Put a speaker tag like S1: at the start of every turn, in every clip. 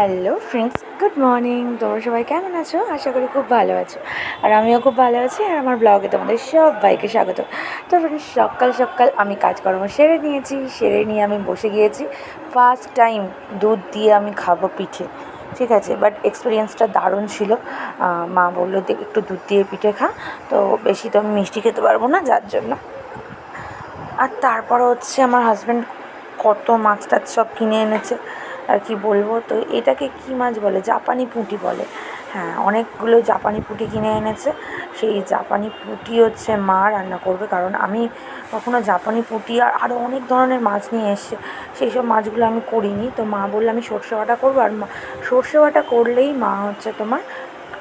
S1: Hello friends good morning তোমরা সবাই কেমন আছো? আশা করি খুব ভালো আছো। আর আমিও খুব ভালো আছি আর আমার ব্লগে তোমাদের সবাইকে স্বাগত। তো ফ্রেন্ডস সকাল সকাল আমি কাজকর্ম সেরে নিয়েছি। সেরে নিয়ে আমি বসে গিয়েছি। ফার্স্ট টাইম দুধ দিয়ে আমি খাব পিঠে। ঠিক আছে? বাট এক্সপিরিয়েন্সটা দারুণ ছিল। মা বলল একটু দুধ দিয়ে পিঠে খা। তো বেশি তো আমি মিষ্টি খেতে পারব না, যার জন্য। আর তারপর হচ্ছে আমার হাজব্যান্ড কত মাছ টাছ সব কিনে এনেছে। আর কি বলব? তো এটাকে কি মাছ বলে? জাপানি পুঁটি বলে। হ্যাঁ অনেকগুলো জাপানি পুঁটি কিনে এনেছে। সেই জাপানি পুঁটি হচ্ছে মা রান্না করবে। কারণ আমি কখনো জাপানি পুঁটি আর আরও অনেক ধরনের মাছ নিয়ে এসছে সেই সব মাছগুলো আমি করিনি। তো মা বলল, আমি সর্ষে বাটা করব। আর সর্ষে বাটা করলেই মা হচ্ছে তোমার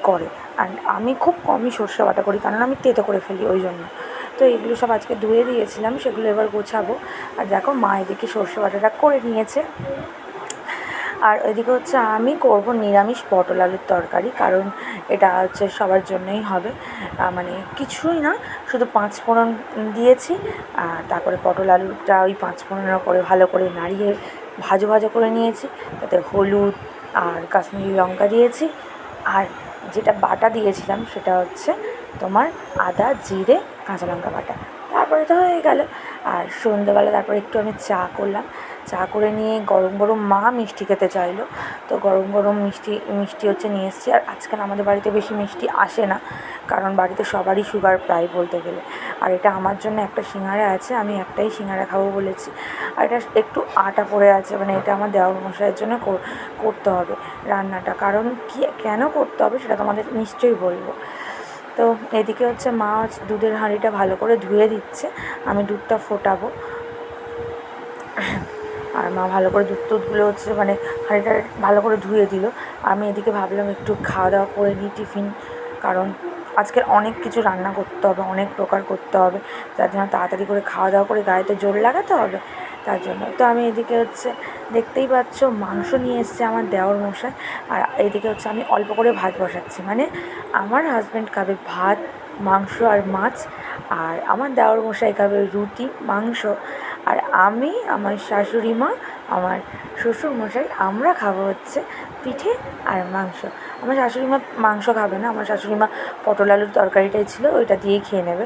S1: করে। আর আমি খুব কমই সর্ষে বাটা করি, কারণ আমি তেতো করে ফেলি ওই জন্য। তো এগুলো সব আজকে ধুয়ে দিয়েছিলাম, সেগুলো এবার গোছাবো। আর দেখো মা এদিকে সর্ষে বাটাটা করে নিয়েছে। আর এদিকে হচ্ছে আমি করব নিরামিষ পটল আলুর তরকারি, কারণ এটা হচ্ছে সবার জন্যই হবে। মানে কিছুই না, শুধু পাঁচ ফোড়ন দিয়েছি, আর তারপরে পটল আলুটা ওই পাঁচ ফোড়নের করে ভালো করে নাড়িয়ে ভাজো ভাজো করে নিয়েছি। তাতে হলুদ আর কাশ্মীরি লঙ্কা দিয়েছি। আর যেটা বাটা দিয়েছিলাম সেটা হচ্ছে তোমার আদা, জিরে, কাঁচা লঙ্কা বাটা। তারপরে তো হয়ে গেল। আর সন্ধ্যেবেলা তারপরে একটু আমি চা করলাম। চা করে নিয়ে গরম গরম মা মিষ্টি খেতে চাইলো। তো গরম গরম মিষ্টি মিষ্টি হচ্ছে নিয়ে এসেছি। আর আজকাল আমাদের বাড়িতে বেশি মিষ্টি আসে না, কারণ বাড়িতে সবারই সুগার প্রায় বলতে গেলে। আর এটা আমার জন্য একটা সিঙ্গারা আছে, আমি একটাই সিঙ্গারা খাব বলেছি। আর এটা একটু আটা পড়ে আছে মানে এটা আমার দেওয়া মশাইয়ের জন্য কর- করতে হবে রান্নাটা। কারণ কি, কেন করতে হবে সেটা তোমাদের নিশ্চয়ই বলব। তো এদিকে হচ্ছে মা দুধের হাঁড়িটা ভালো করে ধুয়ে দিচ্ছে, আমি দুধটা ফোটাবো। আর মা ভালো করে দুধ টুধগুলো হচ্ছে মানে হাঁড়িটা ভালো করে ধুয়ে দিল। আমি এদিকে ভাবলাম একটু খাওয়া দাওয়া করে নিই টিফিন, কারণ আজকের অনেক কিছু রান্না করতে হবে, অনেক প্রকার করতে হবে। যার জন্য তাড়াতাড়ি করে খাওয়া দাওয়া করে গায়েতে জোর লাগাতে হবে। তার জন্য তো আমি এদিকে হচ্ছে দেখতেই পাচ্ছ মাংস নিয়ে এসছে আমার দেওয়ার মশাই। আর এদিকে হচ্ছে আমি অল্প করে ভাত বসাচ্ছি। মানে আমার হাজব্যান্ড খাবে ভাত, মাংস আর মাছ, আর আমার দেওয়ার মশাই খাবে রুটি, মাংস। আর আমি, আমার শাশুড়ি মা, আমার শ্বশুর মশাই আমরা খাব হচ্ছে পিঠে আর মাংস। আমার শাশুড়ি মা মাংস খাবে না, আমার শাশুড়ি মা পটল আলুর তরকারিটাই ছিল, ওইটা দিয়েই খেয়ে নেবে।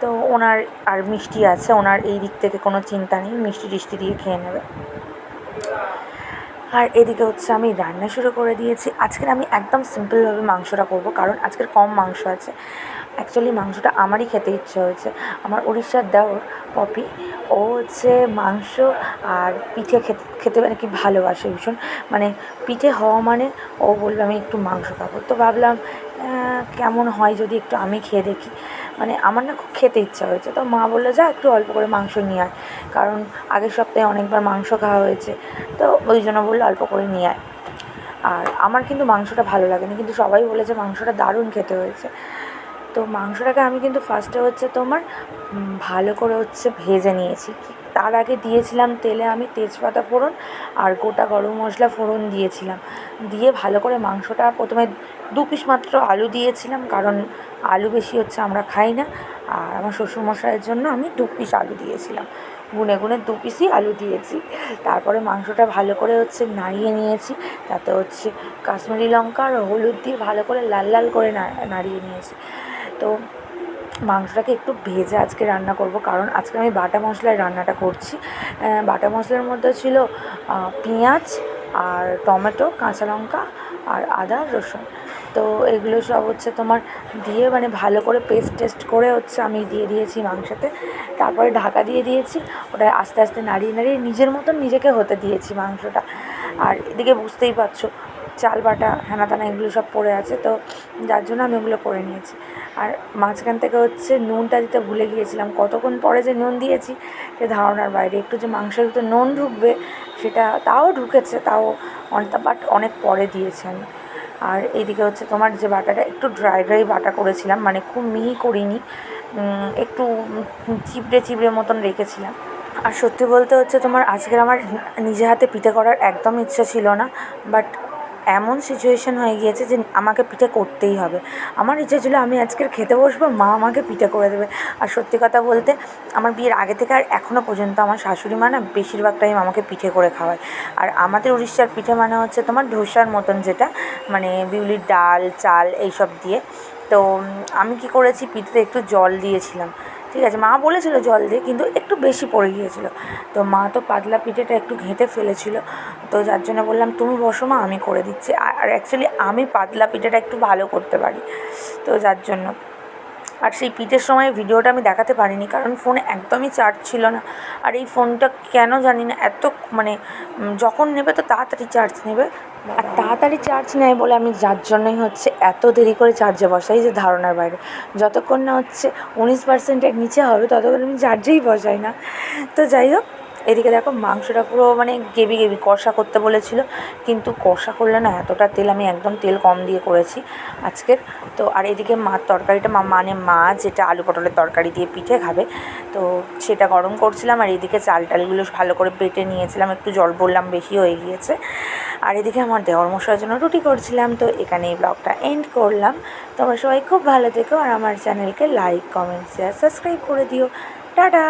S1: তো ওনার আর মিষ্টি আছে, ওনার এই দিক থেকে কোনো চিন্তা নেই, মিষ্টি টিষ্টি দিয়ে খেয়ে নেবে। আর এদিকে হচ্ছে আমি রান্না শুরু করে দিয়েছি। আজকের আমি একদম সিম্পলভাবে মাংসটা করব, কারণ আজকের কম মাংস আছে। অ্যাকচুয়ালি মাংসটা আমারই খেতে ইচ্ছে হয়েছে। আমার উড়িষ্যার দেওর পপি ও হচ্ছে মাংস আর পিঠে খেতে খেতে মানে কি ভালোবাসে ভীষণ। মানে পিঠে হওয়া মানে ও বলবে, আমি একটু মাংস খাব। তো ভাবলাম কেমন হয় যদি একটু আমি খেয়ে দেখি? মানে আমার না খুব খেতে ইচ্ছা হয়েছে। তো মা বলল, যা, একটু অল্প করে মাংস নিয়ে আয়। কারণ আগের সপ্তাহে অনেকবার মাংস খাওয়া হয়েছে। তো ওই জন্য বলল, অল্প করে নিয়ে আয়। আর আমার কিন্তু মাংসটা ভালো লাগেনি, কিন্তু সবাই বলেছে মাংসটা দারুণ খেতে হয়েছে। তো মাংসটাকে আমি কিন্তু ফার্স্টে হচ্ছে তোমার ভালো করে হচ্ছে ভেজে নিয়েছি। তার আগে দিয়েছিলাম তেলে আমি তেজপাতা ফোড়ন আর গোটা গরম মশলা ফোড়ন দিয়েছিলাম। দিয়ে ভালো করে মাংসটা প্রথমে দু পিস মাত্র আলু দিয়েছিলাম, কারণ আলু বেশি হচ্ছে আমরা খাই না। আর আমার শ্বশুরমশাইয়ের জন্য আমি দু পিস আলু দিয়েছিলাম। গুনে গুনে দু পিসই আলু দিয়েছি। তারপরে মাংসটা ভালো করে হচ্ছে নাড়িয়ে নিয়েছি। তাতে হচ্ছে কাশ্মীরি লঙ্কা আর হলুদ দিয়ে ভালো করে লাল লাল করে নাড়িয়ে নিয়েছি। তো মাংসটাকে একটু ভেজে আজকে রান্না করব, কারণ আজকে আমি বাটা মশলায় রান্নাটা করছি। বাটা মশলার মধ্যে ছিল পেঁয়াজ আর টমেটো, কাঁচা লঙ্কা আর আদা, রসুন। তো এগুলো সব হচ্ছে তোমার দিয়ে মানে ভালো করে পেস্ট টেস্ট করে হচ্ছে আমি দিয়ে দিয়েছি মাংসতে। তারপরে ঢাকা দিয়ে দিয়েছি, ওটা আস্তে আস্তে নাড়িয়ে নাড়িয়ে নিজের মতন নিজেকে হতে দিয়েছি মাংসটা। আর এদিকে বুঝতেই পারছ চাল বাটা, হ্যানা তানা এগুলো সব পড়ে আছে, তো যার জন্য আমি ওগুলো করে নিয়েছি। আর মাঝখান থেকে হচ্ছে নুনটা দিতে ভুলে গিয়েছিলাম, কতক্ষণ পরে যে নুন দিয়েছি সে ধারণার বাইরে। একটু যে মাংসের ভিতরে নুন ঢুকবে, সেটা তাও ঢুকেছে, তাও অনেকটা বাট অনেক পরে দিয়েছি আমি আর এইদিকে হচ্ছে তোমার যে বাটাটা, একটু ড্রাই ড্রাই বাটা করেছিলাম মানে খুব মিহি করিনি একটু চিবড়ে চিবড়ে মতন রেখেছিলাম। আর সত্যি বলতে হচ্ছে তোমার, আজকের আমার নিজে হাতে পিঠে করার একদম ইচ্ছা ছিল না বাট এমন সিচুয়েশন হয়ে গিয়েছে যে আমাকে পিঠে করতেই হবে। আমার ইচ্ছে ছিল আমি আজকের খেতে বসবো, মা আমাকে পিঠে করে দেবে। আর সত্যি কথা বলতে, আমার বিয়ের আগে থেকে আর এখনও পর্যন্ত আমার শাশুড়ি মা না বেশিরভাগ টাইম আমাকে পিঠে করে খাওয়ায়। আর আমাদের উড়িষ্যার পিঠে মানে হচ্ছে তোমার ধোসার মতন যেটা মানে বিউলির ডাল, চাল এইসব দিয়ে। তো আমি কি করেছি, পিঠেতে একটু জল দিয়েছিলাম। ঠিক আছে, মা বলেছিল জল দিয়ে, কিন্তু একটু বেশি পড়ে গিয়েছিল। তো মা তো পাতলা পিঠেটা একটু ঘেঁটে ফেলেছিল। তো যার জন্য বললাম, তুমি বসো মা, আমি করে দিচ্ছি। আর অ্যাকচুয়ালি আমি পাতলা পিঠেটা একটু ভালো করতে পারি। তো যার জন্য। আর সেই পিঠের সময় ভিডিওটা আমি দেখাতে পারিনি, কারণ ফোনে একদমই চার্জ ছিল না। আর এই ফোনটা কেন জানি না, এত মানে যখন নেবে তো তাড়াতাড়ি চার্জ নেবে। আর তাড়াতাড়ি চার্জ নেয় বলে আমি যার জন্যই হচ্ছে এত দেরি করে চার্জে বসাই যে ধারণার বাইরে। যতক্ষণ না হচ্ছে উনিশ পার্সেন্টের নিচে হবে, ততক্ষণ আমি চার্জেই বসাই না। তো যাই হোক এদিকে দেখো মাংসটা পুরো মানে গেবি গেবি কষা করতে বলেছিল। কিন্তু কষা করলে না এতটা তেল আমি একদম তেল কম দিয়ে করেছি আজকের। তো আর এদিকে মার তরকারিটা মা মানে মা যেটা আলু পটলের তরকারি দিয়ে পিঠে খাবে, তো সেটা গরম করছিলাম আর এদিকে চাল টালগুলো ভালো করে বেটে নিয়েছিলাম। একটু জল বললাম বেশি হয়ে গিয়েছে। আর এদিকে আমার দেওয়ার মশার জন্য রুটি করছিলাম। তো এখানে এই ব্লগটা এন্ড করলাম। তোমরা সবাই খুব ভালো থেকো আর আমার চ্যানেলকে লাইক কমেন্ট শেয়ার সাবস্ক্রাইব করে দিও। টাটা!